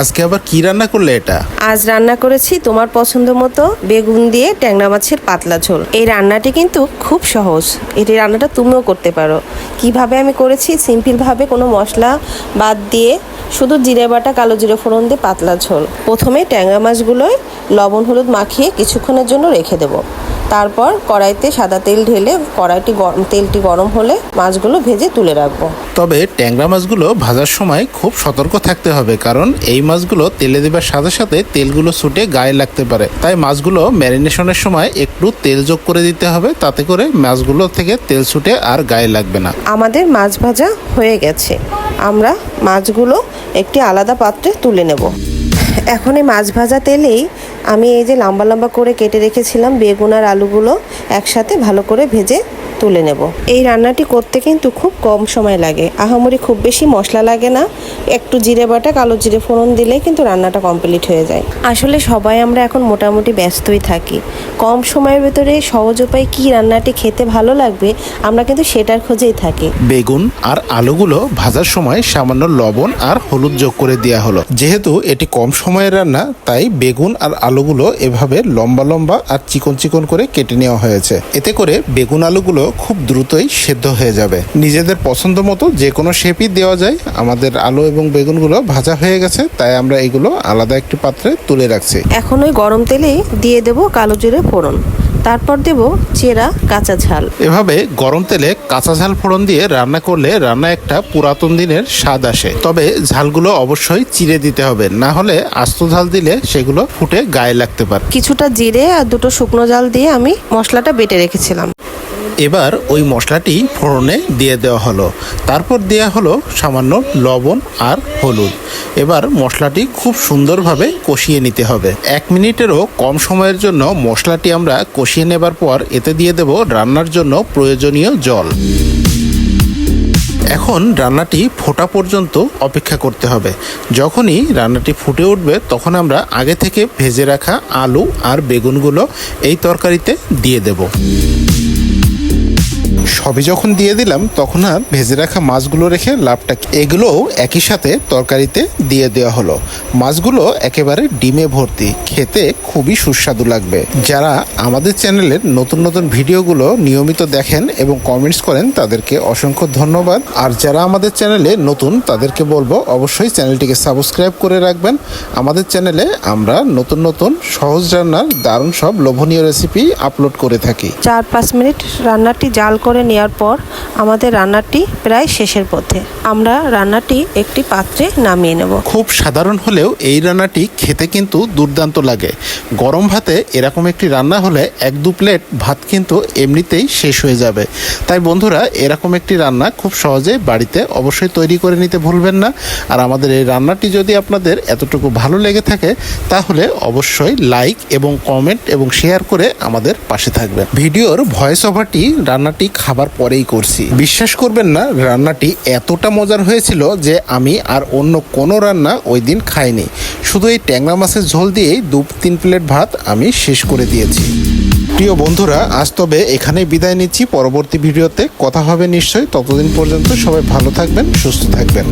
আজকে আবার কি রান্না করলে এটা? আজ রান্না করেছি তোমার পছন্দ মতো বেগুন দিয়ে ট্যাংরা মাছের পাতলা ঝোল। এই রান্নাটি কিন্তু খুব সহজ। এটি রান্নাটা তুমিও করতে পারো। কীভাবে আমি করেছি? সিম্পলভাবে কোনো মশলা বাদ দিয়ে শুধু জিরে বাটা কালো জিরে ফোড়ন দিয়ে পাতলা ঝোল। প্রথমে ট্যাংরা মাছগুলোয় লবণ হলুদ মাখিয়ে কিছুক্ষণের জন্য রেখে দেবো। তারপর কড়াইতে সাদা তেল ঢেলে কড়াইটি গরম তেলটি গরম হলে মাছগুলো ভেজে তুলে রাখব। তবে ট্যাংরা মাছগুলো ভাজার সময় খুব সতর্ক থাকতে হবে কারণ এই মাছগুলো তেলে দেবার সাথে সাথে তেলগুলো ছুটে গায়ে লাগতে পারে। তাই মাছগুলো ম্যারিনেশনের সময় একটু তেল যোগ করে দিতে হবে তাতে করে মাছগুলো থেকে তেল ছুটে আর গায়ে লাগবে না। আমাদের মাছ ভাজা হয়ে গেছে। আমরা মাছগুলো একটি আলাদা পাত্রে তুলে নেব। এখন এই মাছ ভাজা তেলেই আমি এই যে লম্বা লম্বা করে কেটে রেখেছিলাম বেগুন আর আলুগুলো একসাথে ভালো করে ভেজে তুলে নেব। এই রান্নাটি করতে কিন্তু খুব কম সময় লাগে। আহামরি খুব বেশি মশলা লাগে না। একটু জিরে বাটা, কালো জিরে ফোড়ন দিলেই কিন্তু রান্নাটা কমপ্লিট হয়ে যায়। আসলে সবাই আমরা এখন মোটামুটি ব্যস্তই থাকি। কম সময়ের ভেতরে সহজ উপায়ে কী রান্নাটি খেতে ভালো লাগবে আমরা কিন্তু সেটার খোঁজেই থাকি। বেগুন আর আলুগুলো ভাজার সময় সামান্য লবণ আর হলুদ যোগ করে দেওয়া হলো। যেহেতু এটি কম সময়ের রান্না তাই বেগুন আর আলুগুলো এভাবে লম্বা লম্বা আর চিকন চিকন করে কেটে নেওয়া হয়েছে। এতে করে বেগুন আলুগুলো খুব দ্রুতই সেদ্ধ হয়ে যাবে। নিজেদের পছন্দ মতো যে কোনো শেপই দেওয়া যায়। আমাদের আলু এবং বেগুনগুলো ভাজা হয়ে গেছে তাই আমরা এগুলো আলাদা একটি পাত্রে তুলে রাখছি। এখন ওই গরম তেলেই দিয়ে দেবো কালো জিরে ফোড়ন। তারপর দেব চেরা কাঁচা ঝাল। এভাবে গরম তেলে কাঁচা ঝাল ফোড়ন দিয়ে রান্না করলে রান্না একটা পুরাতন দিনের স্বাদ আসে। তবে ঝালগুলো অবশ্যই চিড়ে দিতে হবে না হলে আস্ত ঝাল দিলে সেগুলো ফুটে গায়ে লাগতে পারে। কিছুটা জিরে আর দুটো শুকনো ঝাল দিয়ে আমি মশলাটা বেটে রেখেছিলাম। এবার ওই মশলাটি ফোড়নে দিয়ে দেওয়া হলো। তারপর দেওয়া হলো সামান্য লবণ আর হলুদ। এবার মশলাটি খুব সুন্দরভাবে কষিয়ে নিতে হবে। এক মিনিটেরও কম সময়ের জন্য মশলাটি আমরা কষিয়ে নেবার পর এতে দিয়ে দেব রান্নার জন্য প্রয়োজনীয় জল। এখন রান্নাটি ফোটা পর্যন্ত অপেক্ষা করতে হবে। যখনই রান্নাটি ফুটে উঠবে, তখন আমরা আগে থেকে ভেজে রাখা আলু আর বেগুনগুলো এই তরকারিতে দিয়ে দেব। সবই যখন দিয়ে দিলাম, তখন আর ভেজে রাখা মাছগুলো রেখে লাভটা এগুলোও একই সাথে তরকারিতে দিয়ে দেওয়া হলো। মাছগুলো একেবারে ডিমে ভর্তি। খেতে খুবই সুস্বাদু লাগবে। যারা আমাদের চ্যানেলের নতুন নতুন ভিডিওগুলো নিয়মিত দেখেন এবং কমেন্টস করেন, তাদেরকে অসংখ্য ধন্যবাদ। আর যারা আমাদের চ্যানেলে নতুন, তাদেরকে বলব অবশ্যই চ্যানেলটিকে সাবস্ক্রাইব করে রাখবেন। আমাদের চ্যানেলে আমরা নতুন নতুন সহজ রান্নার দারুণ সব লোভনীয় রেসিপি আপলোড করে থাকি। চার পাঁচ মিনিট রান্নাটি জাল করে নেওয়ার পর আমাদের রান্নাটি প্রায় শেষের পথে। আমরা রান্নাটি একটি পাত্রে নামিয়ে নেব। খুব সাধারণ হলেও এই রান্নাটি খেতে কিন্তু দুর্দান্ত লাগে। গরম ভাতে এরকম একটি রান্না হলে এক দু প্লেট ভাত কিন্তু এমনিতেই শেষ হয়ে যাবে। তাই বন্ধুরা, এরকম একটি রান্না খুব সহজে বাড়িতে অবশ্যই তৈরি করে নিতে ভুলবেন না। আর আমাদের এই রান্নাটি যদি আপনাদের এতটুকু ভালো লেগে থাকে, তাহলে অবশ্যই লাইক এবং কমেন্ট এবং শেয়ার করে আমাদের পাশে থাকবেন। ভিডিওর ভয়েস ওভারটি রান্নাটি খাবার পরেই করছি। বিশ্বাস করবেন না, রান্নাটি এতটা মজার হয়েছিল যে আমি আর অন্য কোনো রান্না ওই দিন খাইনি। শুধু এই ট্যাংরা মাছের ঝোল দিয়েই দু তিন প্লেট ভাত আমি শেষ করে দিয়েছি। প্রিয় বন্ধুরা, আজ তবে এখানেই বিদায় নিচ্ছি। পরবর্তী ভিডিওতে কথা হবে নিশ্চয়ই। ততদিন পর্যন্ত সবাই ভালো থাকবেন, সুস্থ থাকবেন।